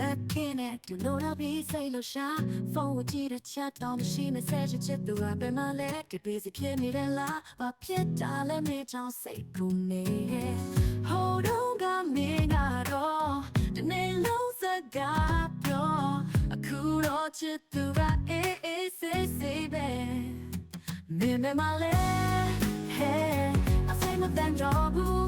လက်ခင်းနဲ့ဒီလိုတော့ပြီးစိတ်လို့ရှာဖုန်းကိုကြည့်တဲ့ချက်တော့မရှိ message ချစ်သူကဘယ်မှလဲဒီပေးစီဖြစ်နေတယ်လားဘာဖြစ်တာလဲမေးချောင်းစိတ်ကူနေဟိုတော့ကမင်းကတော့ဒီနေ့လုံးစကားပြောအခုတော့ချစ်သူကအေးအေးဆေးဆေးပဲမင်းမမလဲ Hey I say nothing trouble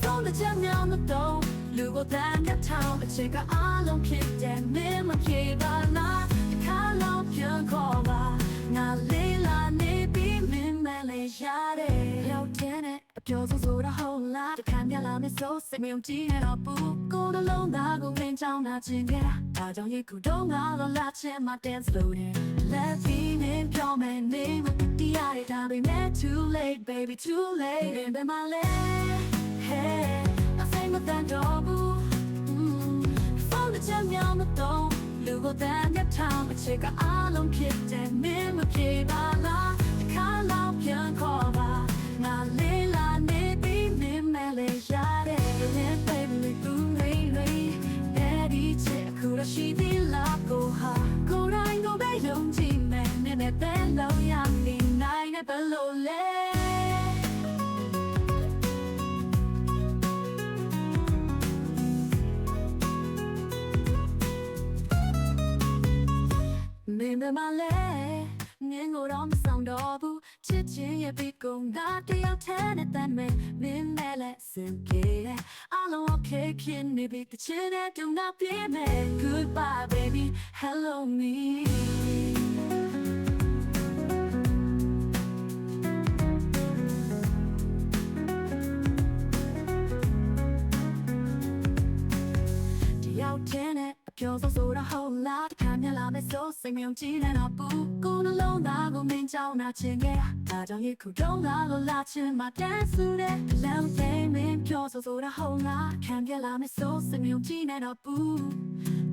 ဆုံးတဲ့ချက်များမတော့ လူကိုတန်းတဲ့ထောင်အချစ်ကအလုံးဖြစ်တဲ့မင်းမပြေပါလားတစ်ခါလောက်ပြန်ခေါ်ပါငါလေးလာနေပြီးမင်းမလေးရတယ်ရောက်တဲ့အပြောဆိုဆိုတာဟုတ်လားတစ်ခါမြလာမစိုးစိတ်မယုံကြည်နဲ့တော့ဘူးကိုယ်တစ်လုံးသားကိုမင်းကြောင်းနာချင်ခဲ့တာဒါကြောင့်ရေကူတော့ငါလောလာချင်မှ dance floor နဲ့ Let's be in pure man name တရားရတာပဲနဲ့ too late baby too late ဘယ်မှာလဲ Hey I say my than double Phone တဲ့ချက်များမတော့လူကိုတန်းတဲ့ထောင်အချစ်ကအလုံးဖြစ်တဲ့မင်းမပြေပါလားတစ်ခါလောက်ပြန်ခေါ်ပါငါလေးလာနေပြီးမင်းမဲလေးရတယ် baby we do me me အဲဒီချစ်အခုရရှိသေးလားကိုဟာကိုယ်တိုင်းကိုပဲယုံကြည်မယ်နည်းနည်းပဲလုံးရနေနိုင်တဲ့ဘယ်လို မင်းမမလဲငင်းကိုတော့မဆောင်တော့ဘူးချစ်ချင်းရဲ့ပြီးကုန်တာတယောက်တည်းနဲ့တမ်းမဲ့မင်းနဲ့လည်းစင်ပြေတယ်အလုံး okay ဖြစ်နေပြီတချင်တဲ့တုံနာပြေးမယ် goodbye baby hello me ပြောဆိုဆိုတာဟုတ်လားတစ်ခါမြလာမယ်ဆိုစိတ်မယုံကြည်နဲ့တော့ဘူးကိုယ်နှလုံးသားကိုမင်းကြောင်းနာချင်ခဲ့တာဒါကြောင့်ရေခုတော့ငါလိုလာချင်မှတန်းစုတဲ့လမ်းသေးမင်းပြောဆိုဆိုတာဟုတ်လားခံပြလာမယ်ဆိုစိတ်မယုံကြည်နဲ့တော့ဘူး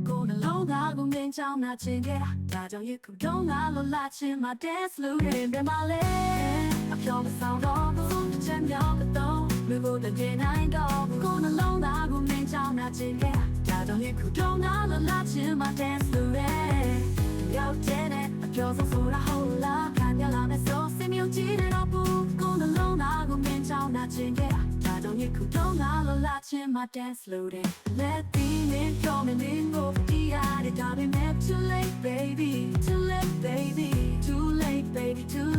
ကိုယ်နှလုံးသားကိုမင်းကြောင်းနာချင်ခဲ့တာဒါကြောင့်ရေခုတော့ငါလိုလာချင်မှ dance လို့ရင်ဘယ်မှာလဲအပြောမဆောင်တော့ဘူးချမ်းမြောက်တော့လူကိုတကယ်နိုင်တော့ကိုယ်နှလုံးသားကိုမင်းကြောင်းနာချင်ခဲ့ တာဒါကြောင့်ရေခုတော့ငါလိုလာချင်မှ dance လို့ရင်ရောက်တဲ့အပြောဆိုဆိုတာဟုတ်လားခံရလာမယ်ဆိုစင်မြုံကြည့်နေတော့ဘူးကိုယ်နှလုံးသားကိုမင်းကြောင်းနာချင်ခဲ့တာဒါကြောင့်ရေခုတော့ငါလိုလာချင်မှ dance လို့တယ် Let me in your meaning of the eye that I'm meant too late baby too late baby too late baby too